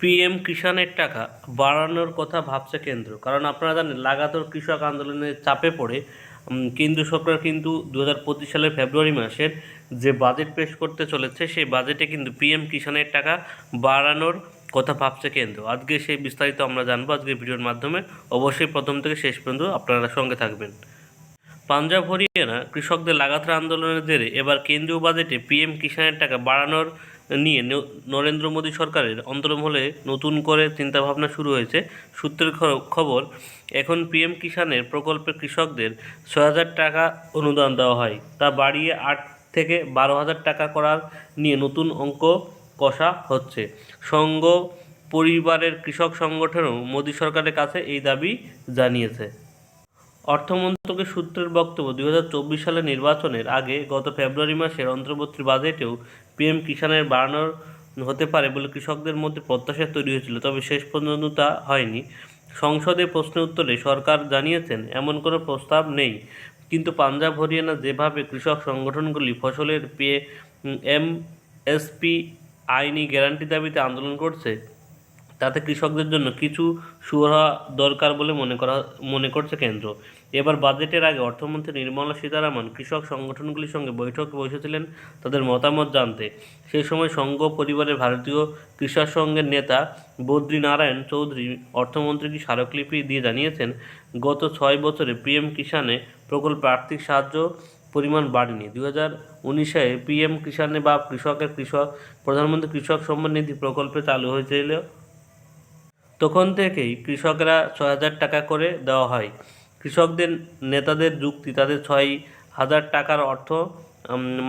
PM কিষাণের টাকা বাড়ানোর কথা ভাবছে কেন্দ্র। কারণ আপনারা জানেন, লাগাতার কৃষক আন্দোলনের চাপে পড়ে কেন্দ্র সরকার কিন্তু দু হাজার পঁচিশ সালের ফেব্রুয়ারি মাসের যে বাজেট পেশ করতে চলেছে, সেই বাজেটে কিন্তু পিএম কিষাণের টাকা বাড়ানোর কথা ভাবছে কেন্দ্র। আজকে সেই বিস্তারিত আমরা জানব আজকে ভিডিওর মাধ্যমে। অবশ্যই প্রথম থেকে শেষ পর্যন্ত আপনারা সঙ্গে থাকবেন। পাঞ্জাব হরিয়ানা কৃষকদের লাগাতার আন্দোলনের জেরে এবার কেন্দ্রীয় বাজেটে পিএম কিষাণের টাকা বাড়ানোর নিয়ে নরেন্দ্র মোদী সরকারের অন্তর্মহলে নতুন করে চিন্তাভাবনা শুরু হয়েছে। সূত্রের খবর, এখন পিএম কিষাণের প্রকল্পে কৃষকদের ছয় হাজার টাকা অনুদান দেওয়া হয়। তা বাড়িয়ে আট থেকে বারো হাজার টাকা করার নিয়ে নতুন অঙ্ক কষা হচ্ছে। সঙ্গ পরিবারের কৃষক সংগঠনও মোদী সরকারের কাছে এই দাবি জানিয়েছে। অর্থমন্ত্রকের সূত্রের বক্তব্য, দুই হাজার চব্বিশ সালের নির্বাচনের আগে গত ফেব্রুয়ারি মাসের অন্তর্বর্তী বাজেটেও পিএম কিষাণের বাড়ানোর হতে পারে বলে কৃষকদের মধ্যে প্রত্যাশা তৈরি হয়েছিল, তবে শেষ পর্যন্ত তা হয়নি। সংসদে প্রশ্নের উত্তরে সরকার জানিয়েছেন, এমন কোনো প্রস্তাব নেই। কিন্তু পাঞ্জাব হরিয়ানা যেভাবে কৃষক সংগঠনগুলি ফসলের পে এম এসপি আইনি গ্যারান্টি দাবিতে আন্দোলন করছে, তাতে কৃষকদের জন্য কিছু সুরাহা দরকার বলে মনে করা মনে করছে কেন্দ্র। এবার বাজেটের আগে অর্থমন্ত্রী নির্মলা সীতারামন কৃষক সংগঠনগুলির সঙ্গে বৈঠকে বসেছিলেন তাদের মতামত জানতে। সেই সময় সংঘ পরিবারের ভারতীয় কৃষক সংঘের নেতা বদ্রী নারায়ণ চৌধুরী অর্থমন্ত্রীকে স্মারকলিপি দিয়ে জানিয়েছেন, গত ছয় বছরে পিএম কিষাণে প্রকল্পে আর্থিক সাহায্য পরিমাণ বাড়েনি। দু হাজার উনিশে পিএম কিষাণে বা কৃষকের কৃষক, প্রধানমন্ত্রী কৃষক সম্মান নিধি প্রকল্পে চালু হয়েছিল। তখন থেকেই কৃষকরা ছয় হাজার টাকা করে দেওয়া হয়। কৃষকদের, নেতাদের যুক্তি, তাদের ছয় হাজার টাকার অর্থ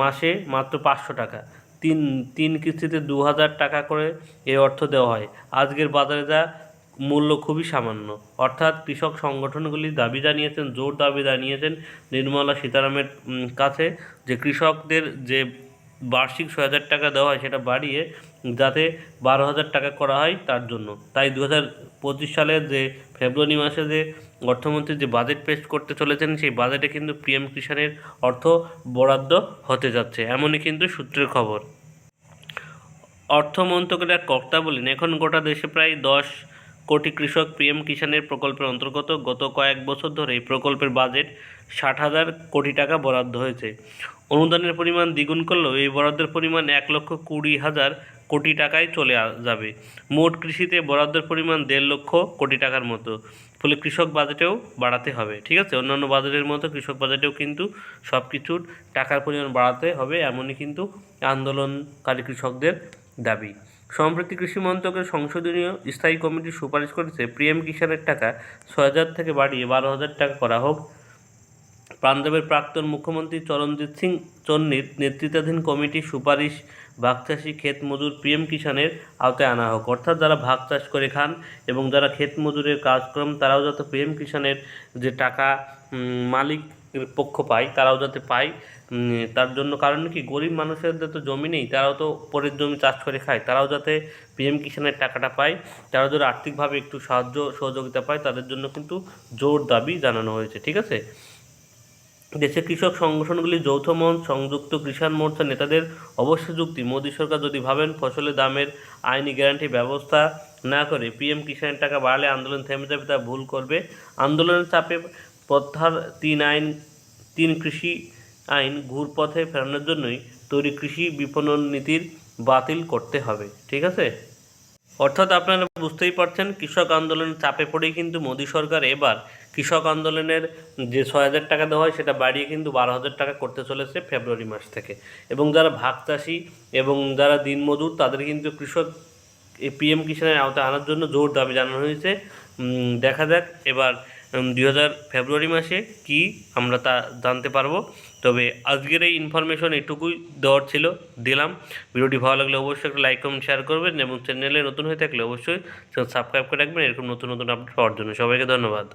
মাসে মাত্র পাঁচশো টাকা। তিন তিন কিস্তিতে দু হাজার টাকা করে এই অর্থ দেওয়া হয়। আজকের বাজারে যা মূল্য খুবই সামান্য। অর্থাৎ কৃষক সংগঠনগুলি দাবি জানিয়েছেন, জোর দাবি জানিয়েছেন নির্মলা সীতারামের কাছে যে কৃষকদের যে বার্ষিক ছয় হাজার টাকা দেওয়া হয় সেটা বাড়িয়ে যাতে বারো হাজার টাকা করা হয় তার জন্য। তাই দু হাজার পঁচিশ সালের যে ফেব্রুয়ারি মাসে যে অর্থমন্ত্রী যে বাজেট পেশ করতে চলেছেন, সেই বাজেটে কিন্তু পিএম কিষাণের অর্থ বরাদ্দ হতে যাচ্ছে। এমনই কিন্তু সূত্রের খবর। অর্থ মন্ত্রকের এক কর্তা বলেন, এখন গোটা দেশে প্রায় দশ কোটি কৃষক পিএম কিষাণের প্রকল্পের অন্তর্গত। গত কয়েক বছর ধরে এই প্রকল্পের বাজেট ষাট হাজার কোটি টাকা বরাদ্দ হয়েছে। অনুদানের পরিমাণ দ্বিগুণ করলেও এই বরাদ্দের পরিমাণ এক লক্ষ কুড়ি হাজার কোটি টাকায় চলে যাবে। মোট কৃষিতে বরাদ্দের পরিমাণ দেড় লক্ষ কোটি টাকার মতো। ফলে কৃষক বাজেটেও বাড়াতে হবে, ঠিক আছে? অন্যান্য বাজেটের মতো কৃষক বাজেটেও কিন্তু সব কিছুর টাকার পরিমাণ বাড়াতে হবে, এমনই কিন্তু আন্দোলনকারী কৃষকদের দাবি। সম্প্রতি কৃষি মন্ত্রকের সংশোধনীয় স্থায়ী কমিটি সুপারিশ করেছে পিএম কিষাণের টাকা ছয় হাজার থেকে বাড়িয়ে বারো হাজার টাকা করা হোক। পাঞ্জাবের প্রাক্তন মুখ্যমন্ত্রী চরণজিৎ সিং চন্নির নেতৃত্বাধীন কমিটির সুপারিশ ভাগ চাষি ক্ষেত মজুর পিএম কিষাণের আওতায় আনা হোক। অর্থাৎ যারা ভাগ চাষ করে খান এবং যারা ক্ষেত মজুরের কাজকর্ম, তারাও যাতে পিএম কিষাণের যে টাকা মালিক পক্ষ পায়, তারাও যাতে পায়। তার জন্য কারণ কি? গরিব মানুষেরদের তো জমি নেই, তারাও তো পরের জমি চাষ করে খায়। তারাও যাতে পিএম কিষাণের টাকাটা পায় তারা যদি আর্থিকভাবে একটু সাহায্য সহযোগিতা পায়, তাদের জন্য কিন্তু জোর দাবি জানানো হয়েছে, ঠিক আছে? দেশের কৃষক সংগঠনগুলির যৌথ মঞ্চ, সংযুক্ত কিষাণ মোর্চা নেতাদের অবশ্য যুক্তি। মোদী সরকার যদি ভাবেন ফসলের দামের আইনি গ্যারান্টি ব্যবস্থা না করে পিএম কিষাণের টাকা বাড়ালে আন্দোলন থেমে যাবে, তা ভুল করবে। আন্দোলনের চাপে প্রত্যাহার তিন আইন, তিন কৃষি আইন ঘুরপথে ফেরানোর জন্যই তৈরি কৃষি বিপণন নীতির বাতিল করতে হবে, ঠিক আছে? অর্থাৎ আপনারা বুঝতেই পারছেন, কৃষক আন্দোলনের চাপে পড়েই কিন্তু মোদী সরকার এবার কৃষক আন্দোলনের যে ছয় হাজার টাকা দেওয়া হয় সেটা বাড়িয়ে কিন্তু বারো হাজার টাকা করতে চলেছে ফেব্রুয়ারি মাস থেকে। এবং যারা ভাগ চাষি এবং যারা দিনমজুর তাদের কিন্তু কৃষক এই পিএম কিষাণের আওতায় আনার জন্য জোর দাবি জানানো হয়েছে। দেখা যাক এবার দুই হাজার ফেব্রুয়ারি মাসে কি আমরা তা জানতে পারব। তবে আজকের এই ইনফরমেশন এটুকুই দেওয়ার ছিল, দিলাম। ভিডিওটি ভালো লাগলে অবশ্যই একটা লাইক কমেন্ট শেয়ার করবেন এবং চ্যানেলে নতুন হয়ে থাকলে অবশ্যই সাবস্ক্রাইব করে রাখবেন। এরকম নতুন নতুন আপডেট পাওয়ার জন্য সবাইকে ধন্যবাদ।